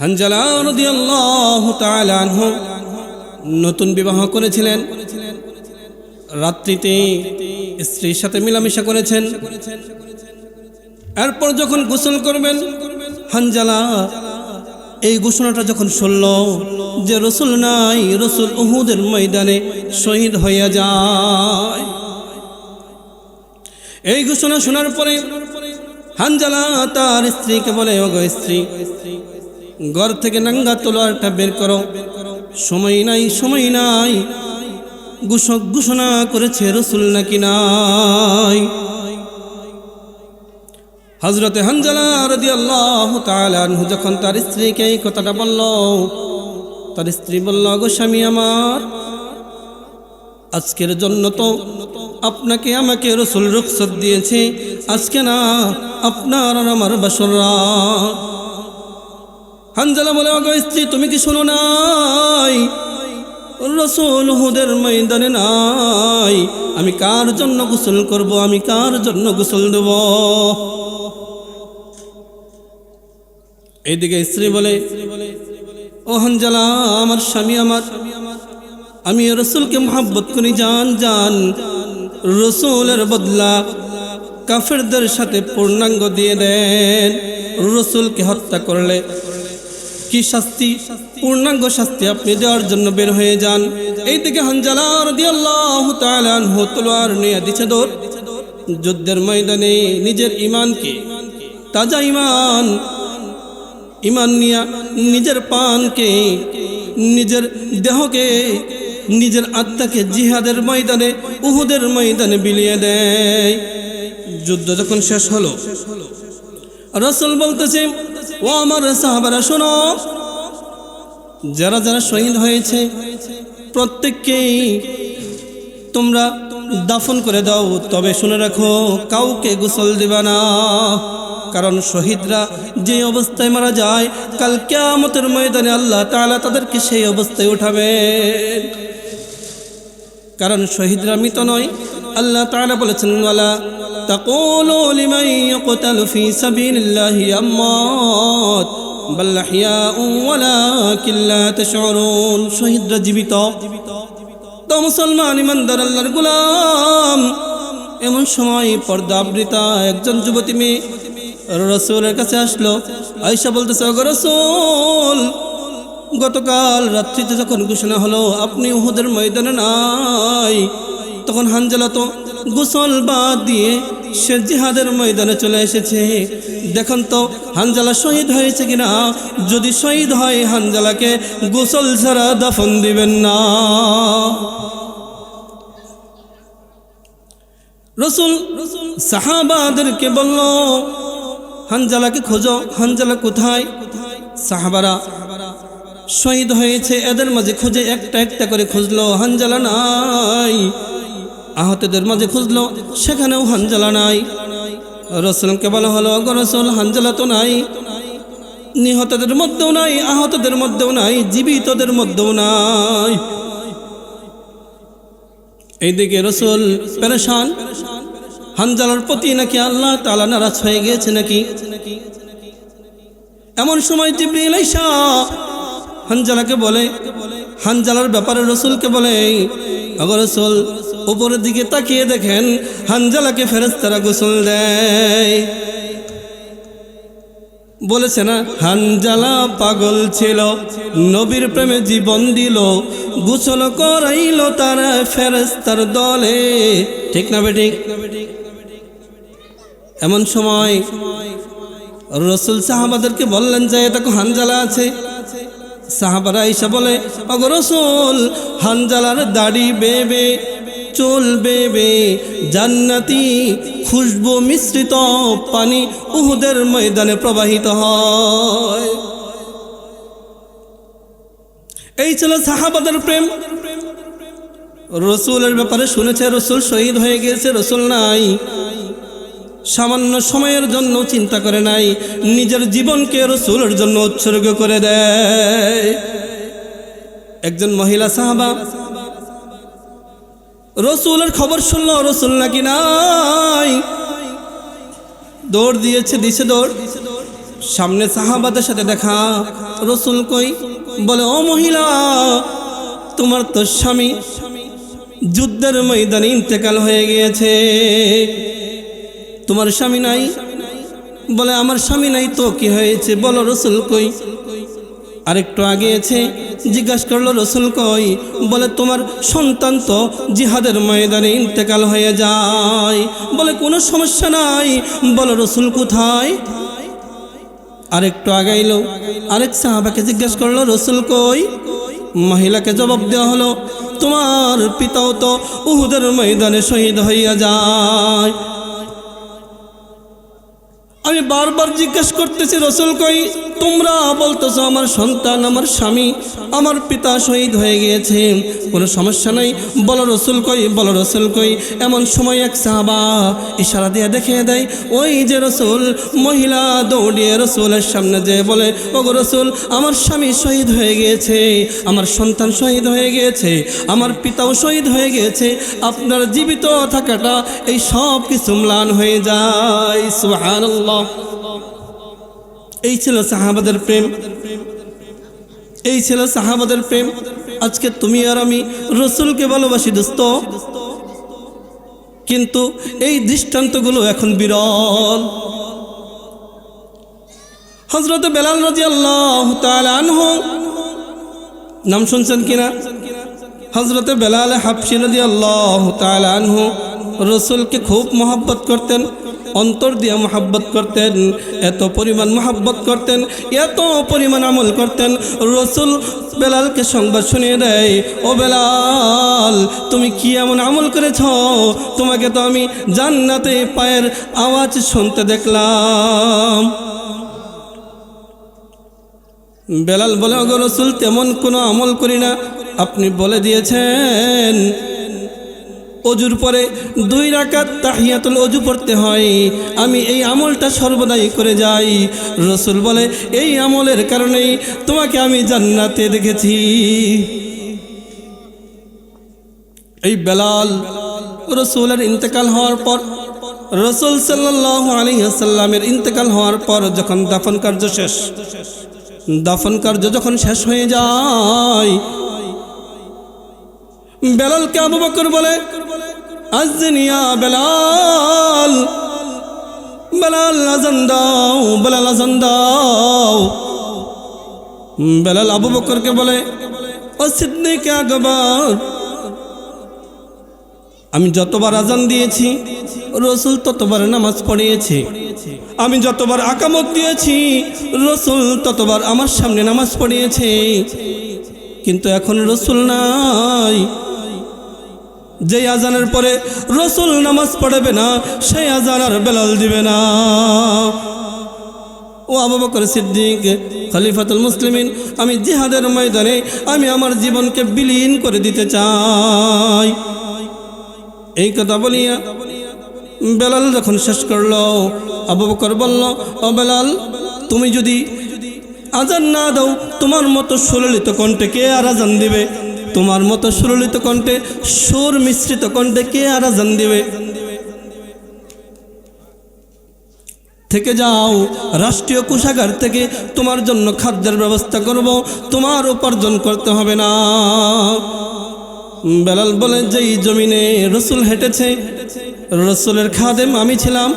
হানজালা নতুন বিবাহ করেছিলেন। রাত্রিতে স্ত্রীর সাথে মিলামিশা করেছেন। এরপর যখন গোসল করবেন, হানজালা, এই ঘোষণাটা যখন শুনল যে রসুল নাই, রসুল উহুদের ময়দানে শহীদ হইয়া যায়। এই ঘোষণা শোনার পরে হানজালা তার স্ত্রীকে বলে, ওগো স্ত্রী ঘর থেকে নাঙ্গা তোলারটা বের করো। সময় নাই সময় নাই। ঘোষক ঘোষণা করেছে রসুল নাকি নাই? হজরতে হানজালা যখন তার স্ত্রীকে এই কথাটা বলল, তার স্ত্রী বলল, গো স্বামী আমার, আজকের জন্য তো আপনাকে আমাকে রসুল রুখসত দিয়েছে। আজকে না, আপনার আমার বাসররা হানজালা বলে অগো স্ত্রী, তুমি কি শোনো নাই? রসুল হুদের ময়দানে নাই। আমি কার জন্য গোসল করব? আমি কার জন্য গোসল দেব? এইদিকে স্ত্রী বলে, ও হানজালা, আমার স্বামী আমার, আমি রসুলকে মোহাব্বত করি জান জান রসুলের বদলা কাফেরদের সাথে পূর্ণাঙ্গ দিয়ে দেন। রসুলকে হত্যা করলে কি শাস্তি? পূর্ণাঙ্গ শাস্তি আপনি দেওয়ার জন্য বের হয়ে যান। এই থেকে হানজালা রাদিয়াল্লাহু তাআলা আনহু তলোয়ার নিয়ে দিছে যুদ্ধের ময়দানে নিজের ইমানকে তাজা ইমান ইমান নিয়া নিজের পানকে নিজের দেহকে, নিজের আত্মাকে জিহাদের ময়দানে, উহুদের ময়দানে বিলিয়ে দেয়। যুদ্ধ যখন শেষ হলো, রসুল বলতেছে ও আমার সাহাবারা, শোনো। যারা যারা শহীদ হয়েছে, প্রত্যেককেই তোমরা দাফন করে দাও। তবে শুনে রাখো, কাউকে গোসল দিবা না। কারণ শহীদরা যে অবস্থায় মারা যায়, কাল কেয়ামতের ময়দানে আল্লাহ তাআলা তাদেরকে সেই অবস্থায় উঠাবেন কারণ শহীদরা মৃত নয়। আল্লাহ তাআলা বলেছেন ওয়ালা তাকুলু লিমান ইয়াকতালু ফি সাবিলিল্লাহি আমওয়াত, বাল আহইয়াউ ওয়ালাকিন লা তাশউরুন। শহীদরা জীবিত। তো মুসলমান ইমানদার আল্লাহর গোলাম, এমন সময় পর্দাবৃতা একজন যুবতী মেয়ে রসুলের কাছে আসলো। আয়সা বলতেছে রসুল, গতকাল রাত্রিতে যখন ঘোষণা হলো, আপনি উহুদের ময়দানে নাই তখন হানজালা তো গোসল বাদ দিয়ে সে জিহাদের ময়দানে চলে এসেছে। দেখুন তো, হানজালা শহীদ হয়েছে কিনা? যদি শহীদ হয়, হানজালাকে গোসল ছাড়া দাফন দিবেন না। রসুল সাহাবাদেরকে বলল, হানজালাকে খোঁজো, হানজালা কোথায়? সাহাবারা, শহীদ হয়েছে, এদের মাঝে খুঁজে একটা একটা করে খুঁজলো, হানজালা নাই। আহতদের মাঝে খুঁজলো, সেখানেও হানজালা নাই। রসুলকে বলা হলো, অগ রসুল, হানজালা তো নাই। নিহতদের মধ্যেও নাই, আহতদের মধ্যেও নাই, জীবিতদের মধ্যেও নাই। এইদিকে রসুল পেরেশান, হানজালার প্রতি নাকি আল্লাহ তালা নারাজ হয়ে গিয়েছে নাকি? এমন সময় জিব্রিল হানজালাকে বলে, হানজালার ব্যাপারে রসুলকে বলে অগর রসুল উপরের দিকে তাকিয়ে দেখেন হানজালাকে ফেরেস্তারা গোসল দেয়। বলেছে না, হানজালা পাগল ছিল, নবীর প্রেমে জীবন দিল, গোসল করাইল তার ফেরেস্তার দলে। ঠিক না বেঠিক? এমন সময় রসুল সাহাবাদেরকে বললেন যে, এটা হানজালা আছে? সাহাবারা ঈশা বলে, অগ রসুল, হানজালার দাড়ি বেবে চুল বেবে জান্নাতি খুশবু মিশ্রিত পানি উহুদের ময়দানে প্রবাহিত হয়। এই ছিল সাহাবাদের প্রেম। রসুলের ব্যাপারে শুনেছে, রসুল শহীদ হয়ে গিয়েছে, রসুল নাই। সামান্য সময়ের জন্য চিন্তা করে নাই। নিজের জীবনকে রসুলের জন্য উৎসর্গ করে দেয়। একজন মহিলা সাহাবা রসুলের খবর শুনল, রসুল নাকি নাই। দৌড় দিয়েছে, দিছে দৌড়। সামনে সাহাবাদের সাথে দেখা, রসুল কই? বলে, ও মহিলা, তোমার তো স্বামী যুদ্ধের ময়দানে ইন্তেকাল হয়ে গিয়েছে। তোমার স্বামী নাই? বলে, আমার স্বামী নাই তো, কি হয়েছে? বলো, রসুল কই? আরেকটু আগে আছে জিজ্ঞাসা করল রসুল কই? বলে, তোমার সন্তান তো জিহাদের ময়দানে ইন্তেকাল হয়ে যায়। বলে, কোনো সমস্যা নাই। বলো, রসুল কোথায়? আরেকটু আগাইলো। আরেক সাহাবাকে জিজ্ঞেস করল, রসুল কই? মহিলাকে জবাব দেওয়া হলো, তোমার পিতাও তো উহুদের ময়দানে শহীদ হইয়া যায়। আমি বারবার জিজ্ঞেস করতেছি, রসুল কই? তোমরা বলতেছো আমার সন্তান, আমার স্বামী, আমার পিতা শহীদ হয়ে গিয়েছে। কোনো সমস্যা নাই। বলো রসুল কই, বলো রসুল কই। এমন সময় এক সাহাবা ইশারা দিয়ে দেখিয়ে দেয়, ওই যে রসুল, মহিলা দৌড়িয়ে রসুলের সামনে যে বলে ও গো রসুল, আমার স্বামী শহীদ হয়ে গিয়েছে, আমার সন্তান শহীদ হয়ে গিয়েছে, আমার পিতাও শহীদ হয়ে গিয়েছে, আপনার জীবিত থাকাটা এই সব কিছু ম্লান হয়ে যায়। সুবহানাল্লাহ। এই ছিল সাহাবাদের প্রেম। এই ছিল সাহাবাদের প্রেম। আজকে তুমি আর আমি রসুলকে ভালোবাসি, দোস্ত। কিন্তু এই দৃষ্টান্তগুলো এখন বিরল। হজরত বেলাল রাজি আল্লাহ নাম শুনছেন কিনা? হজরত বেলাল হাফসি রাজি আল্লাহ রসুলকে খুব মহাব্বত করতেন, অন্তর দিয়ে মহাব্বত করতেন, এত পরিমাণ মহাব্বত করতেন, এত পরিমাণ আমল করতেন। রসুল বেলালকে সংবাদ শুনিয়ে দেয়, ও বেলাল, তুমি কি এমন আমল করেছ? তোমাকে তো আমি জান্নাতে পায়ের আওয়াজ শুনতে দেখলাম। বেলাল বলে অগো রসুল, তেমন কোনো আমল করি না। আপনি বলে দিয়েছেন অজুর পরে দুই রাকাত তাহিয়াতুল অজু পড়তে হয়। আমি এই আমলটা সর্বদাই করে যাই। রসুল বলে, এই আমলের কারণেই তোমাকে আমি জান্নাতে দেখেছি। এই বেলাল রসুলের ইন্তেকাল হওয়ার পর, রসুল সাল্লাহ আলী ইন্তেকাল হওয়ার পর যখন দাফন কার্য শেষ, দাফন কার্য যখন শেষ হয়ে যায় বেলালকে আবু বকর বলে আজনিয়া বেলাল বেলাল আজান দাও, বেলাল আজান দাও। বেলাল আবু বকরকে বলে, ও সিদ্দিক আকবর, আমি যতবার আজান দিয়েছি, রসুল ততবার নামাজ পড়িয়েছি। আমি যতবার আকামত দিয়েছি, রসুল ততবার আমার সামনে নামাজ পড়িয়েছে। কিন্তু এখন রসুল নাই। যে আজানের পরে রসুল নামাজ পড়বে না সেই আজান আর বেলাল দিবে না। ও আবু বকর সিদ্দিক, খলিফাতুল মুসলিমিন, আমি জিহাদের ময়দানে আমি আমার জীবনকে বিলীন করে দিতে চাই। এই কথা বলিয়া বেলাল যখন শেষ করল, আবু বকর বলল, ও বেলাল, তুমি যদি আজান না দাও, তোমার মতো সুললিত কণ্ঠে কে আর আজান দিবে? তোমার মতো সুললিত কণ্ঠে সুর মিশ্রিত কণ্ঠে কে আর আজান দিবে? থেকে যাও, রাষ্ট্রীয় কোষাগার থেকে তোমার জন্য খাদ্যের ব্যবস্থা করব, তোমার উপার্জন করতে হবে না। বেলাল বলে, যেই জমিনে রসুল হেঁটেছে, রসুলের খাদেম আমি ছিলাম,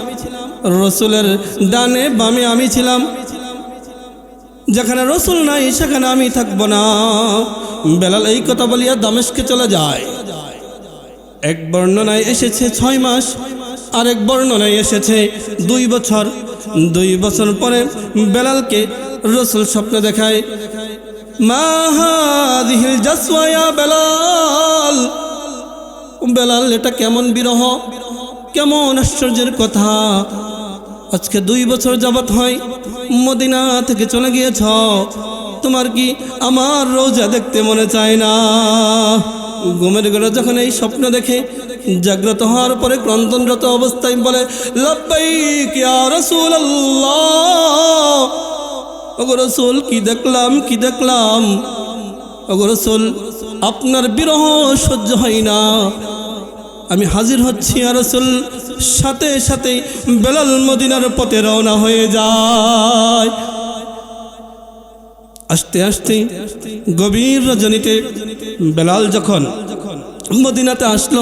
রসুলের ডানে বামে আমি ছিলাম। যেখানে রসুল নাই, সেখানে আমি থাকব না। বেলাল এই কথা বলিয়া দামেশকে চলে যায়। এক বর্ণনায় এসেছে ছয় মাস, আরেক বর্ণনায় এসেছে দুই বছর। দুই বছর পরে বেলালকে রসুল স্বপ্ন দেখায়। মা হাদিহিল বেলাল? বেলাল, এটা কেমন বিরহ? কেমন আশ্চর্যের কথা? আজকে দুই বছর যাবৎ হয়, মদিনা থেকে চলে গিয়েছ। তোমার কি আমার রোজা দেখতে মনে চায় না? ঘুমের ঘরে যখন এই স্বপ্ন দেখে, জাগ্রত হওয়ার পরে ক্রন্দনরত অবস্থায় বলে রসুল, কি দেখলাম কি দেখলাম? রসুল, আপনার বিরহ সহ্য হয় না। আমি হাজির হচ্ছি রসুল। সাথে সাথে বেলাল মদিনার পথে রওনা হয়ে যায়। আস্তে আস্তে গভীর রজনীতে বেলাল যখন মদিনাতে আসলো,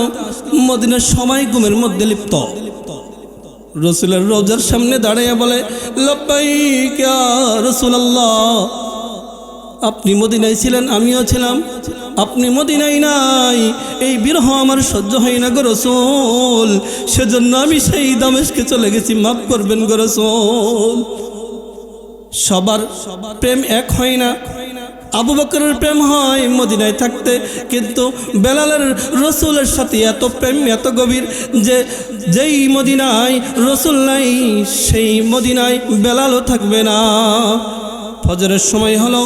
মদিনার সময় ঘুমের মধ্যে লিপ্ত। রসুলের রোজার সামনে দাঁড়িয়ে বলে রসুলাল্লাহ, আপনি মদিনায় ছিলেন, আমিও ছিলাম। আপনি মদিনায় নাই, এই বিরহ আমার সহ্য হয় না গো সেজন্য আমি সেই দামেশকে চলে গেছি, মাফ করবেন গো সবার প্রেম এক হয় না। আবু বকরের প্রেম হয় মদিনায় থাকতে, কিন্তু বেলালের রসুলের সাথে এত প্রেম, এত গভীর যে যেই মদিনায় রসুল নাই, সেই মদিনায় বেলালও থাকবে না। ফজরের সময় হলো,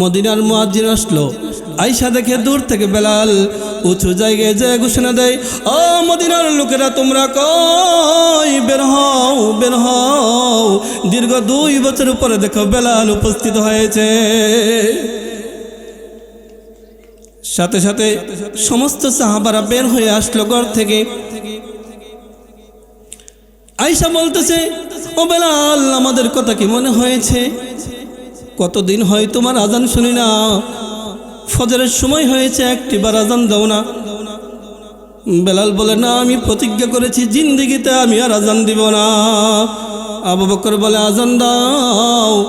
মদিনার মুয়াজির আসলো। আইসা দেখে দূর থেকে বেলাল উঁচু জায়গায় যে ঘোষণা দেয়, ও মদিনার লোকেরা, তোমরা কই? বের হও বের হও। দীর্ঘ দুই বছর পরে দেখো বেলাল উপস্থিত হয়েছে। সাথে সাথে সমস্ত সাহাবারা বের হয়ে আসলো ঘর থেকে। আইসা বলতেছে, ও বেলাল, আমাদের কথা কি মনে হয়েছে? কতদিন হয় তোমার আজান শুনি না। ফজরের সময় হয়েছে একটিবার আজান দাও না। বেলাল বলে, না, আমি প্রতিজ্ঞা করেছি, জিন্দিগিতে আমি আর আজান দিব না। আবু বকর বলে, আজান দাও।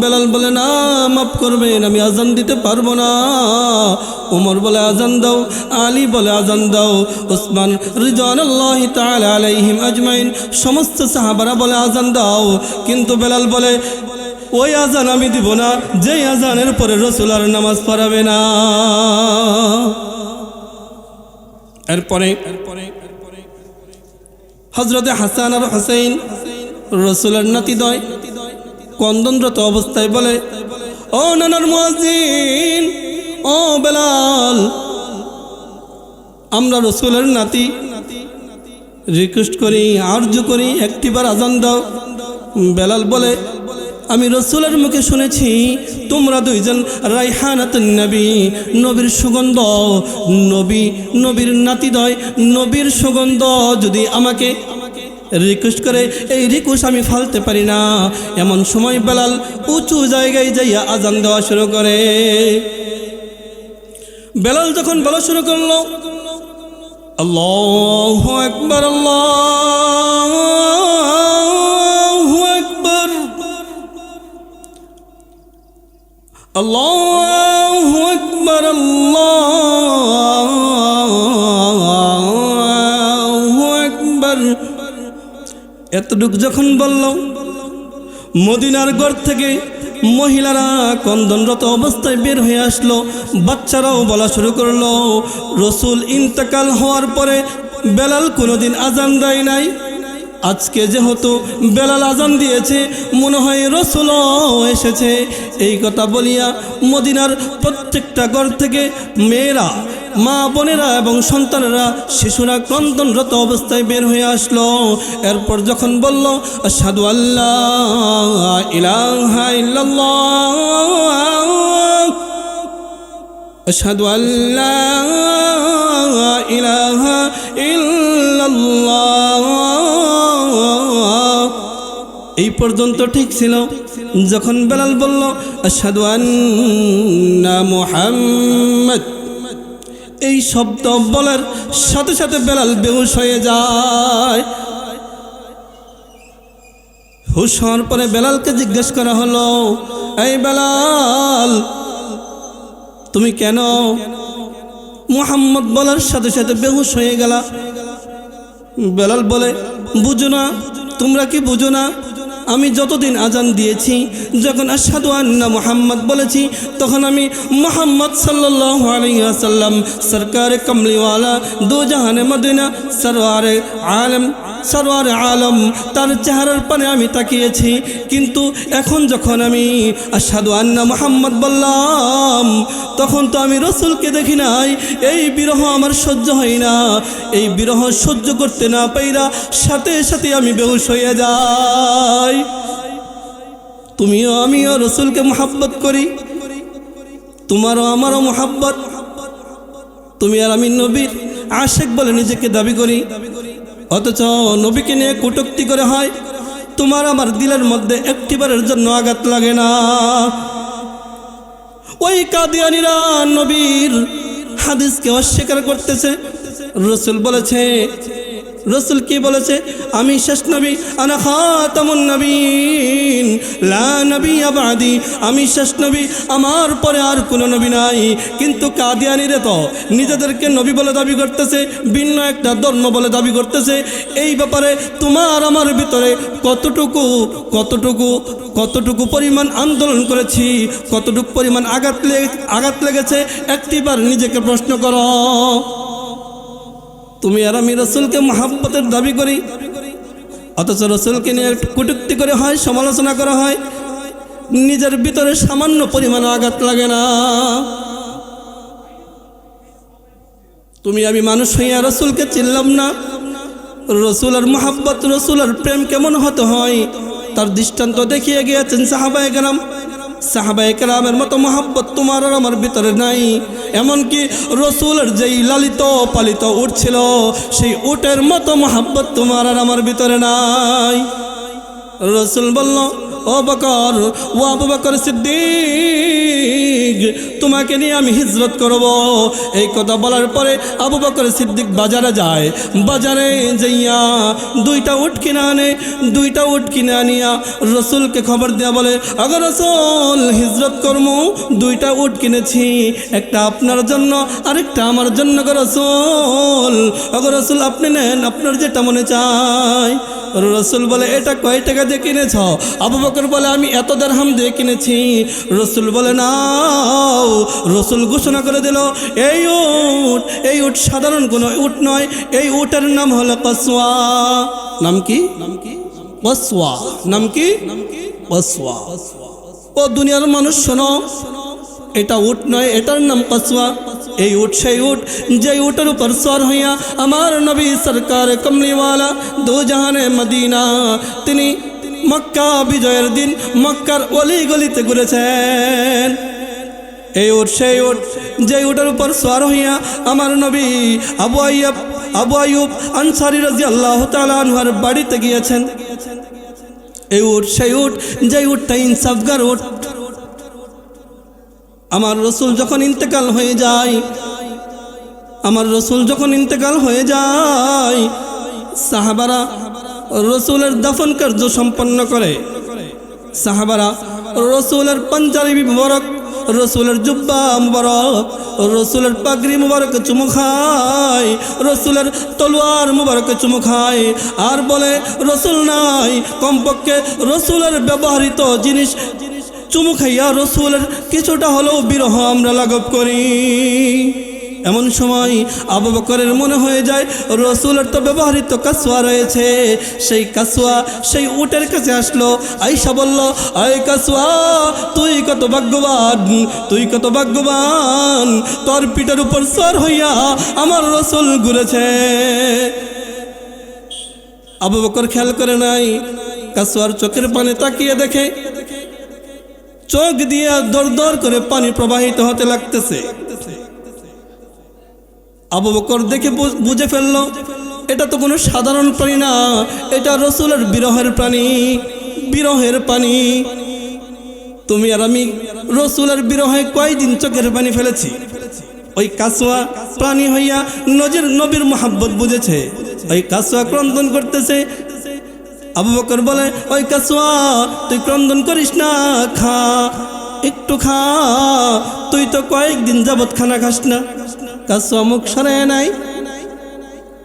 বেলাল বলে, না, মাফ করবেন, আমি আজান দিতে পারব না। উমর বলে, আজান দাও। আলী বলে, আজান দাও। ওসমান রিজান আল্লাহ আলাইহিম আজমাইন, সমস্ত সাহাবারা বলে, আজান দাও। কিন্তু বেলাল বলে ওই আজান আমি দিব না, যেই আজানের পরে রসুল আর নামাজ পড়াবে না। এরপরে হজরতে হাসান আর হোসেন রসুলের নাতিদয় কন্দনরত অবস্থায় বলে, ও নানার মুয়াজ্জিন, ও বেলাল, আমরা রসুলের নাতি রিকোয়েস্ট করি আর্য করি, একটিবার আজান দাও। বেলাল বলে আমি রসুলের মুখে শুনেছি, তোমরা দুইজন রাইহানাত নবী, নবীর সুগন্ধ, নবী, নবীর নাতিদয়, নবীর সুগন্ধ যদি আমাকে রিকোয়েস্ট করে, এই রিকোয়েস্ট আমি ফালতে পারি না। এমন সময় বেলাল উঁচু জায়গায় যাইয়া আজান দেওয়া শুরু করে। বেলাল যখন বলা শুরু করল, আল্লাহ একবার আল্লাহ আল্লাহ একবার আল্লাহ একবার এতটুক যখন বলল মদিনার গড় থেকে মহিলারা কন্দনরত অবস্থায় বের হয়ে আসলো, বাচ্চারাও বলা শুরু করল, রসুল ইন্তেকাল হওয়ার পরে বেলাল কোনোদিন আজান দেয় নাই। আজকে যেহেতু বেলাল আজান দিয়েছে, মনে হয় রসুল এসেছে। এই কথা বলিয়া মদিনার প্রত্যেকটা ঘর থেকে মেয়েরা, মা বোনেরা এবং সন্তানেরা, শিশুরা ক্রন্দনরত অবস্থায় বের হয়ে আসলো। এরপর যখন বলল সাধু আল্লাহ ইলাহা ইল্লাল্লাহ, আশহাদু আল্লা ইলাহা ইল্লাল্লাহ। এই পর্যন্ত ঠিক ছিল। যখন বেলাল বলল মুহাম্মদ। এই শব্দ বলার সাথে সাথে বেলাল বেহুশ হয়ে যায়। হুশ হওয়ার পরে বেলালকে জিজ্ঞেস করা হলো, এই বেলাল, তুমি কেন মুহাম্মদ বলার সাথে সাথে বেহুশ হয়ে গেলা? বেলাল বলে, বুঝো না, তোমরা কি বুঝো না? আমি যতদিন আজান দিয়েছি, যখন আসাদু আন্না মোহাম্মদ বলেছি, তখন আমি মোহাম্মদ সাল্লাহ আলিয়াসাল্লাম সরকার কমলিওয়ালা দু জাহানে মদিনা সরওয়ারে আলম সরওয়ার আলম, তার চেহারার পানে আমি তাকিয়েছি। কিন্তু এখন যখন আমি আসাদু আন্না মোহাম্মদ বললাম, তখন তো আমি রসুলকে দেখি নাই। এই বিরহ আমার সহ্য হয় না। এই বিরহ সহ্য করতে না পাইরা সাথে সাথে আমি বেহুশ হয়ে যাই। তুমিও আমিও রসুলকে মোহাব্বত করি। তোমারও আমারও মোহাব্বত। তুমি আর আমি নবীর আশেক বলে নিজেকে দাবি করি। অথচ নবীকে নিয়ে কটুক্তি করে হয়। তোমার আমার দিলের মধ্যে একটিবারের জন্য আঘাত লাগে না। ওই কাদিয়ানিরা নবীর হাদিসকে অস্বীকার করতেছে। রসুল বলেছে রসুল কি বলেছে? আমি শেষ নবী, আনা নবীন, লা নবী আবাদি আমি শেষ নবী, আমার পরে আর কোনো নবী নাই। কিন্তু কাদিয়ানিরে তো, নিজেদেরকে নবী বলে দাবি করতেছে, ভিন্ন একটা ধর্ম বলে দাবি করতেছে। এই ব্যাপারে তোমার আমার ভিতরে কতটুকু কতটুকু কতটুকু পরিমাণ আন্দোলন করেছি, কতটুকু পরিমাণ আঘাত আঘাত লেগেছে, একটিবার নিজেকে প্রশ্ন করো। তুমি আর আমি রসুলকে মহাব্বতের দাবি করি। অথচ রসুলকে নিয়ে কটুক্তি করে হয়, সমালোচনা করা হয়। নিজের ভিতরে সামান্য পরিমাণ আঘাত লাগে না। তুমি আমি মানুষ হইয়া রসুলকে চিনলাম না। রসুল আর মহাব্বত, রসুল আর প্রেম কেমন হতে হয়, তার দৃষ্টান্ত দেখিয়ে গিয়েছেন সাহাবায় গ্রাম সাহাবায় কেরামের মতো মহাব্বত তোমার আর আমার ভিতরে নাই। এমনকি রসুলের যেই লালিত পালিত উঠছিল সেই উটের মতো মহাব্বত তোমার আর আমার ভিতরে নাই। রসুল বলল, ও বকর, ও আবু বকর সিদ্দিক, তোমাকে নিয়ে আমি হিজরত করব। এই কথা বলার পরে আবু বকর সিদ্দিক বাজারে যায়। বাজারে যাইয়া দুইটা উট কিনে আনে, দুইটা উট কিনে আনিয়া রসুলকে খবর দেওয়া বলে আগর রসুল, হিজরত কর্ম, দুইটা উট কিনেছি একটা আপনার জন্য, আরেকটা আমার জন্য রসুল। আগর রসুল, আপনি নেন, আপনার যেটা মনে চায়। রসুল বলে, এটা কয় টাকা দিয়ে কিনেছ? আবু বকর বলে, আমি এত দেড়হাম দিয়ে কিনেছি। রসুল বলে, নাও। রসুল ঘোষণা করে দিল, এই উট এই উট সাধারণ কোনো উট নয়। এই উটের নাম হলো কসুয়া নাম কি? কসুয়া নাম কি? ও দুনিয়ার মানুষ, শোনো, এটা উট নয়, এটার নাম কসুয়া এই উঠ, সেই উট যে উটের উপর সর হইয়া আমার নবী সরকার কমলিওয়ালা দু জাহানে মদিনা, তিনি মক্কা বিজয়ের দিন মক্কার অলি গলিতে ঘুরেছেন। এই উট সেই উট যে উটের উপর সর হইয়া আমার নবী আবু আইয়ুব আবু আইয়ুব আনসারি রাজি আল্লাহ তালানহার বাড়িতে গিয়েছেন। এই উট সেই উট যে উটটা ইনসাফগার উট আমার রসুল যখন ইন্তেকাল হয়ে যায়, আমার রসুল যখন ইন্তেকাল হয়ে যায়, সাহাবারা রসুলের দাফন কার্য সম্পন্ন করে। সাহাবারা রসুলের পাঞ্জাবি মুবারক, রসুলের জুব্বা মুবারক, রসুলের পাগড়ি মুবারক চুমু খায়, রসুলের তলোয়ার মুবারক চুমু খায়। আর বলে, রসুল নাই, কমপক্ষে রসুলের ব্যবহৃত জিনিস চুমু খাইয়া রসুলের কিছুটা হলেও বিরহ আমরা লাঘব করি। এমন সময় আবু বকরের মনে হয়ে যায়, রসুলের তো ব্যবহৃত কাসুয়া রয়েছে। সেই কাসুয়া সেই উটের কাছে আসলো। আইসা বলল আই কাসুয়া তুই কত ভাগ্যবান, তুই কত ভাগ্যবান। তোর পিঠের উপর সর হইয়া আমার রসুল ঘুরেছে। আবু বকর খেয়াল করে নাই কাসুয়ার চোখের পানে তাকিয়ে দেখে চোখ দিয়ে দর দর করে পানি প্রবাহিত হতে লাগতেছে। আবু বকর দেখে বুঝে ফেলল, এটা তো কোনো সাধারণ প্রাণী না, এটা রসুলের বিরহের প্রাণী, বিরহের পানি। তুমি আর আমি রসুলের বিরহে কয়দিন চোখের পানি ফেলেছি? ওই কাসুয়া প্রাণী হইয়া নজির নবীর মোহাব্বত বুঝেছে, ওই কাসুয়া ক্রন্দন করতেছে আবু বকর বলে, ওই কাসুয়া তুই ক্রন্দন করিস না, খা, একটু খা, তুই তো কয়েকদিন যাবৎ খানা খাস না। কাসুয়া মুখ সরায় নাই।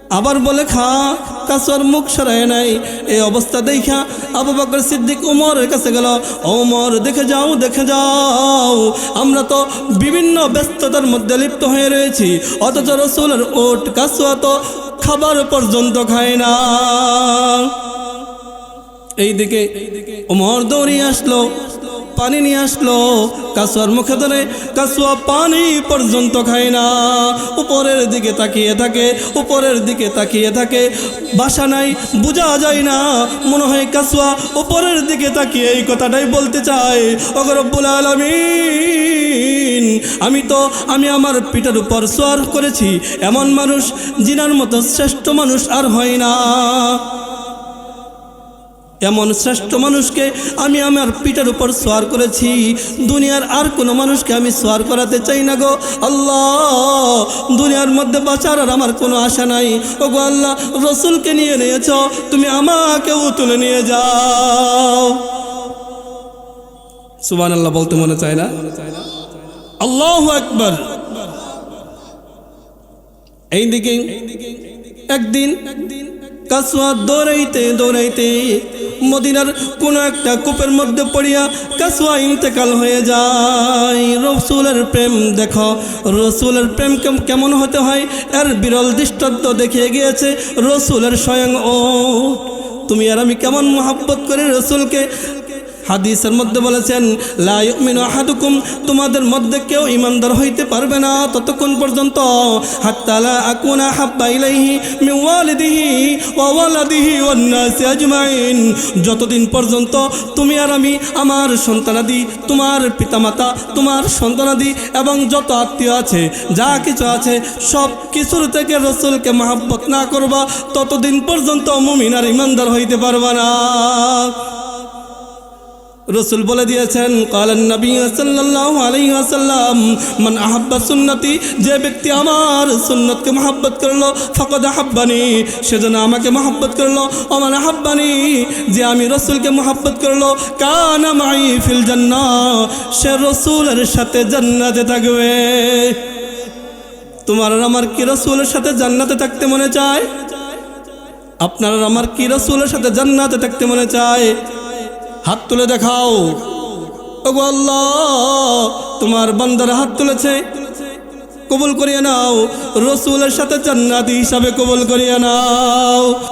আবার বলে, খা কাসুয়ার মুখ সরায় নাই। এই অবস্থা দেখা আবু বকর সিদ্দিক উমরের কাছে গেল। ওমর দেখে যাও দেখে যাও। আমরা তো বিভিন্ন ব্যস্ততার মধ্যে লিপ্ত হয়ে রয়েছি। অথচ রসুলের ওট কাসুয়া তো খাবার পর্যন্ত খায় না। এইদিকে ওমর দৌড়িয়ে আসলো, পানি নিয়ে আসলো, কাসুয়ার মুখে ধরে কাসুয়া পানি পর্যন্ত খায় না। উপরের দিকে তাকিয়ে থাকে, উপরের দিকে তাকিয়ে থাকে, বাসা নাই, বোঝা যায় না। মনে হয় কাসুয়া উপরের দিকে তাকিয়ে এই কথাটাই বলতে চায়। অগরব্বুল আলমিন, আমি তো, আমি আমার পিঠের উপর সোয়ার করেছি। এমন মানুষ, জিনার মতো শ্রেষ্ঠ মানুষ আর হয় না। এমন শ্রেষ্ঠ মানুষকে আমি আমার পিঠের উপর সোয়ার করেছি। দুনিয়ার আর কোনো মানুষকে আমি সোয়ার করাতে চাই না গো। আল্লাহ, দুনিয়ার মধ্যে বাঁচার আর আমার কোনো আশা নাই। ও গো আল্লাহ, রসুলকে নিয়ে নিয়েছ, তুমি আমাকেও তুলে নিয়ে যাও। সুবান আল্লাহ বলতে মনে চায় না? আল্লাহ একবার এইদিকে একদিন কাসুয়া দৌড়াইতে দৌড়াইতে মদিনার কোনো একটা কূপের মধ্যে পড়িয়া কাসুয়া ইন্তেকাল হয়ে যায়। রসুলের প্রেম দেখো, রসুলের প্রেম কেম- কেমন হতে হয়? এর বিরল দৃষ্টান্ত দেখিয়ে গিয়েছে রসুলের স্বয়ং ও। তুমি আর আমি কেমন মোহাব্বত করে রসুলকে? হাদিসের মধ্যে বলেছেন, লা ইউমিনু আহাদুকুম তোমাদের মধ্যে কেউ ইমানদার হইতে পারবে না ততক্ষণ পর্যন্ত। হাত্তা লা আকুনা হাব্বা ইলাইহি ওয়া ওয়ালাদিহি ওয়ান নাসি আজমাইন। যতদিন পর্যন্ত তুমি আর আমি, আমার সন্তানাদি, তোমার পিতামাতা, তোমার সন্তানাদি এবং যত আত্মীয় আছে, যা কিছু আছে, সব কিছুর থেকে রসুলকে মহাব্বত না করবা, ততদিন পর্যন্ত মুমিন আর ইমানদার হইতে পারবা না। রসুল বলে দিয়েছেন, কালান নবী সাল্লাল্লাহু আলাইহি মান আহাব্বা সুন্নতি, যে ব্যক্তি আমার সুন্নতকে মহাব্বত করল, ফকদ আহাব্বানি সেজন্য আমাকে মহাব্বত করল আমার আহাব্বানি, যে আমি রসুলকে মহাব্বত করল, কানা মাই ফিল জান্নাহ সে রসুলের সাথে জান্নাতে থাকবে। তোমার আমার কি রসুলের সাথে জান্নাতে থাকতে মনে চায়? আপনার আমার কি রসুলের সাথে জান্নাতে থাকতে মনে চায়? হাত তুলে দেখাও। ওগো আল্লাহ, তোমার বান্দার হাত তুলেছে। কবুল করিয়ে নাও, রসুলের সাথে জান্নাতি হিসাবে কবুল করিয়ে নাও।